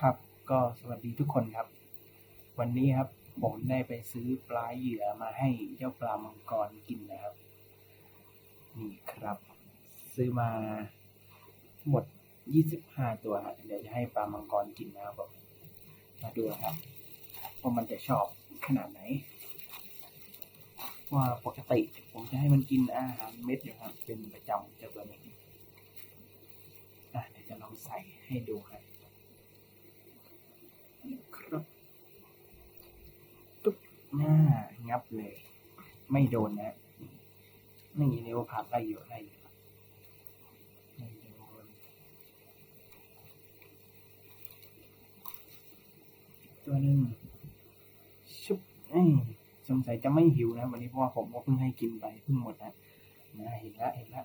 ครับ ก็สวัสดีทุกคนครับ วันนี้ครับผมได้ไปซื้อปลาเหยื่อมาให้เจ้าปลามังกรกินนะครับ นี่ครับ ซื้อมาหมด25ตัวครับเดี๋ยวจะให้ปลามังกรกินนะครับผมมาดูนะครับว่ามันจะชอบขนาดไหน ว่าปกติผมจะให้มันกินอาหารเม็ดอยู่ครับ เป็นประจำเจ้าตัวนี้อะเดี๋ยวจะลองใส่ให้ดูครับตุ๊บหน้างับ เลย ไม่โดนนะนี่เร็วผ่านได้อยู่ได้อยู่ไม่โดนตัวหนึ่งชุบเอ้สงสัยจะไม่หิวนะ วันนี้เพราะว่าผมก็เพิ่งให้กินไปเพิ่งหมดนะนะเห็นละเห็นละ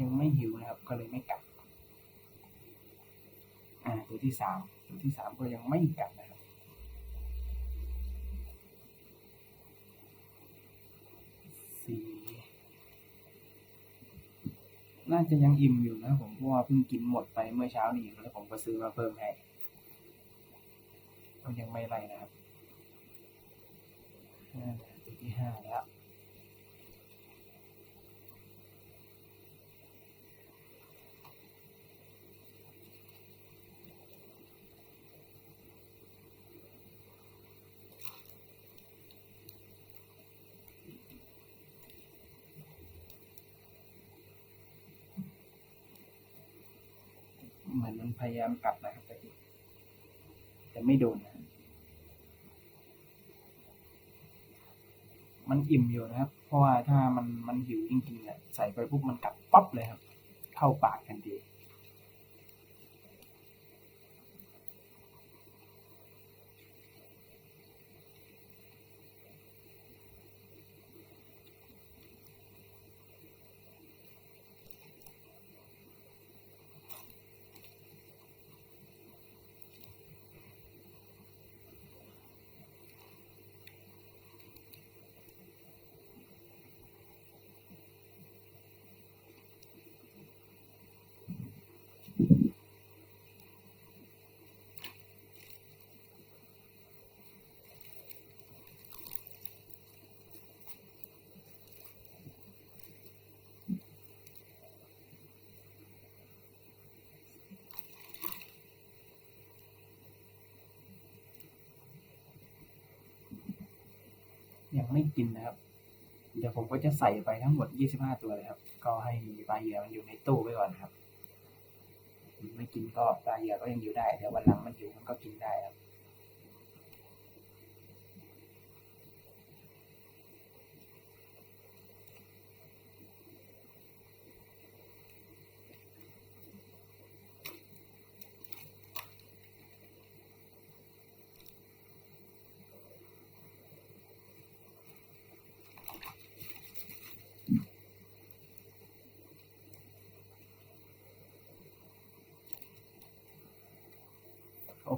ยังไม่หิวนะครับ ก็เลยไม่กัดอ่าตัวที่สามตัวที่สามก็ยังไม่กัดนะครับ สี่ น่าจะยังอิ่มอยู่นะผมเพราะว่าเพิ่งกินหมดไปเมื่อเช้านี้แล้วผมก็ซื้อมาเพิ่มให้ก็ยังไม่ไรนะครับตัวที่ห้าแล้ว เหมือนมัน พยายามกลับนะครับแต่แต่ไม่โดนนะมันอิ่มอยู่นะครับ เพราะว่าถ้ามันมันหิวจริงๆเนี่ยใส่ไปปุ๊บมันกัดปั๊บเลยครับ เข้าปากทันที ยังไม่กินนะครับ เดี๋ยวผมก็จะใส่ไปทั้งหมด 25 ตัวเลยครับ ก็ให้ปลาเหยื่อมันอยู่ในตู้ไว้ก่อนครับ ไม่กินก็ปลาเหยื่อก็ยังอยู่ได้เดี๋ยววันหลังมันอยู่มันก็กินได้ครับ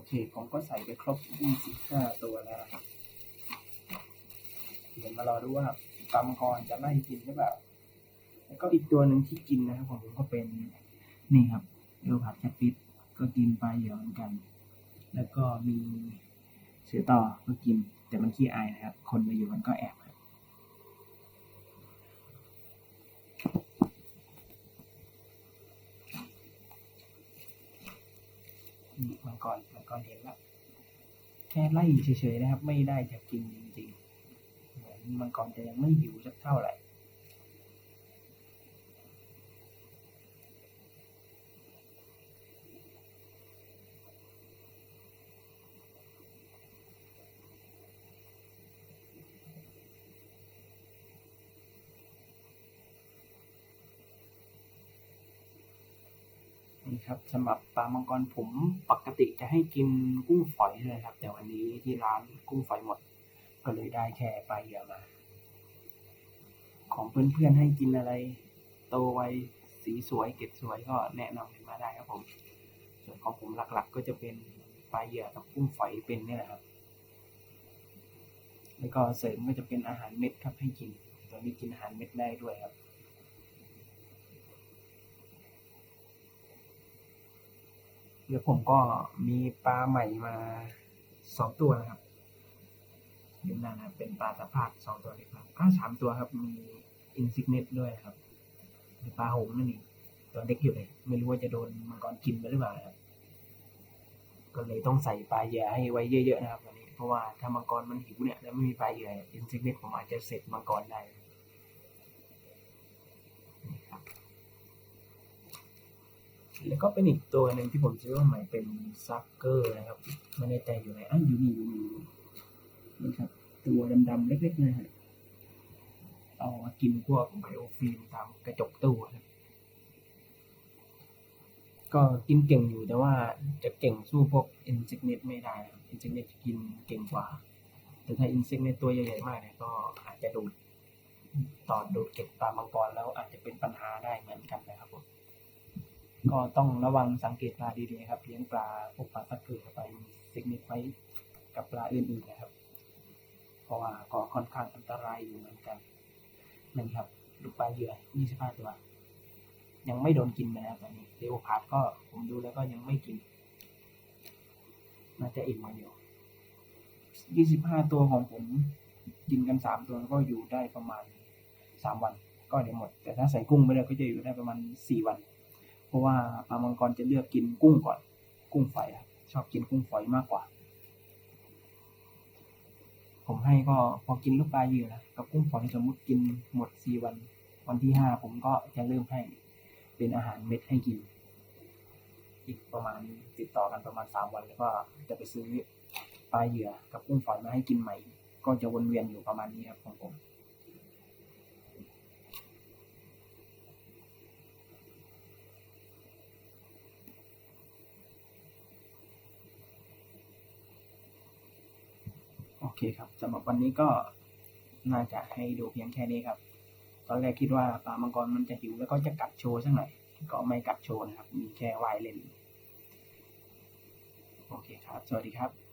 เค ผมก็ใส่ไปครบ 25 ตัวแล้วครับเดี๋ยวมารอดูว่าปลามังกรจะไล่กินหรือเปล่า แล้วก็อีกตัวหนึ่งที่กินนะครับผมก็เป็นนี่ครับเอลผัดแคปิดก็กินไปเยื่เหมือนกัน แล้วก็มีเสือต่อก็กิน แต่มันขี้อายนะครับ คนมาอยู่มันก็แอบ ครับนี่มันก่อนเห็นแล้วแค่ไล่เฉยๆนะครับ ไม่ได้จะกินจริงๆ เหมือนมันก่อนจะยังไม่หิวสักเท่าไหร่ ครับสำหรับปลามังกรผมปกติจะให้กินกุ้งฝอยเลยครับ แต่วันนี้ที่ร้านกุ้งฝอยหมด ก็เลยได้แค่ปลาเหยื่อมา ของเพื่อนๆให้กินอะไร โตไวสีสวยเก็บสวยก็แนะนำกันมาได้ครับผม ส่วนของผมหลักๆ ก็จะเป็นปลาเหยื่อกับกุ้งฝอยเป็นนี่แหละครับ แล้วก็เสริมก็จะเป็นอาหารเม็ดครับให้กิน ตัวนี้กินอาหารเม็ดได้ด้วยครับ แล้วผมก็มีปลาใหม่มาสองตัวนะครับอยู่นั่นนะครับเป็นปลาตะภาคสองตัวเล็กครับอ้าสามตัวครับ มีอินซิกเนตด้วยครับมีปลาหงส์นั่นเองตัวเล็กอยู่เลย ไม่รู้ว่าจะโดนมังกรกินไปหรือเปล่าครับก็เลยต้องใส่ปลาเหยื่อให้ไว้เยอะๆนะครับตอนนี้เพราะว่าถ้ามังกรมันหิวเนี่ยแล้วไม่มีปลาเหยื่ออินซิกเนตผมอาจจะเสร็จมังกรได้นี่ครับ แล้วก็เป็นอีกตัวหนึ่งที่ผมซื้อมาใหม่เป็นซักเกอร์นะครับไม่แน่ใจอยู่ไหนอะอยู่นี่อยู่นี่อยู่นี่นี่ครับ ตัวดำๆเล็กๆนะฮะเอามากินพวกไบโอฟิล์มตามกระจกตู้ครับก็กินเก่งอยู่แต่ว่าจะเก่งสู้พวกอิน i ิกเนตไม่ได้ครับอิน i ิกเนตจะกินเก่งกว่า แต่ถ้าอิน i ิกเนตตัวใหญ่ๆมากเนี่ยก็อาจจะดูดตอนดูดเก็บปลามังกรแล้วอาจจะเป็นปัญหาได้เหมือนกันนะ ก็ต้องระวังสังเกตปลาดีๆครับเลี้ยงปลาพวกปลาสักเกลือไปสิกนิดไว้กับปลาอื่นๆนะครับ เพราะว่าก็ค่อนข้างอันตรายอยู่เหมือนกันนั่นครับลูกปลาเหยื่อ25ตัวยังไม่โดนกินนะครับตอนนี้เลโอพาร์ดก็ผมดูแล้วก็ยังไม่กินน่าจะอิ่มมาอยู่ 25 ตัวของผมกินกัน 3 ตัวก็อยู่ได้ประมาณ 3 วัน ก็เดี๋ยวหมด แต่ถ้าใส่กุ้งไปเลยก็จะอยู่ได้ประมาณ 4 วัน ราะว่าปลามังกรจะเลือกกินกุ้งก่อน กุ้งฝอยครับชอบกินกุ้งฝอยมากกว่า ผมให้ก็พอกินลูกปลาเหยื่อนะกับกุ้งฝอยสมมุติกินหมดสี่วัน วันที่ห้าผมก็จะเริ่มให้เป็นอาหารเม็ดให้กิน อีกประมาณติดต่อกันประมาณสามวันแล้วก็จะไปซื้อปลาเหยื่อกับกุ้งฝอยมาให้กินใหม่ ก็จะวนเวียนอยู่ประมาณนี้ครับของผม โอเคครับสำหรับวันนี้ก็น่าจะให้ดูเพียงแค่นี้ครับ ตอนแรกคิดว่าปลามังกรมันจะหิวแล้วก็จะกัดโชว์สักหน่อย ก็ไม่กัดโชว์นะครับ มีแค่วายเล่น โอเคครับ สวัสดีครับ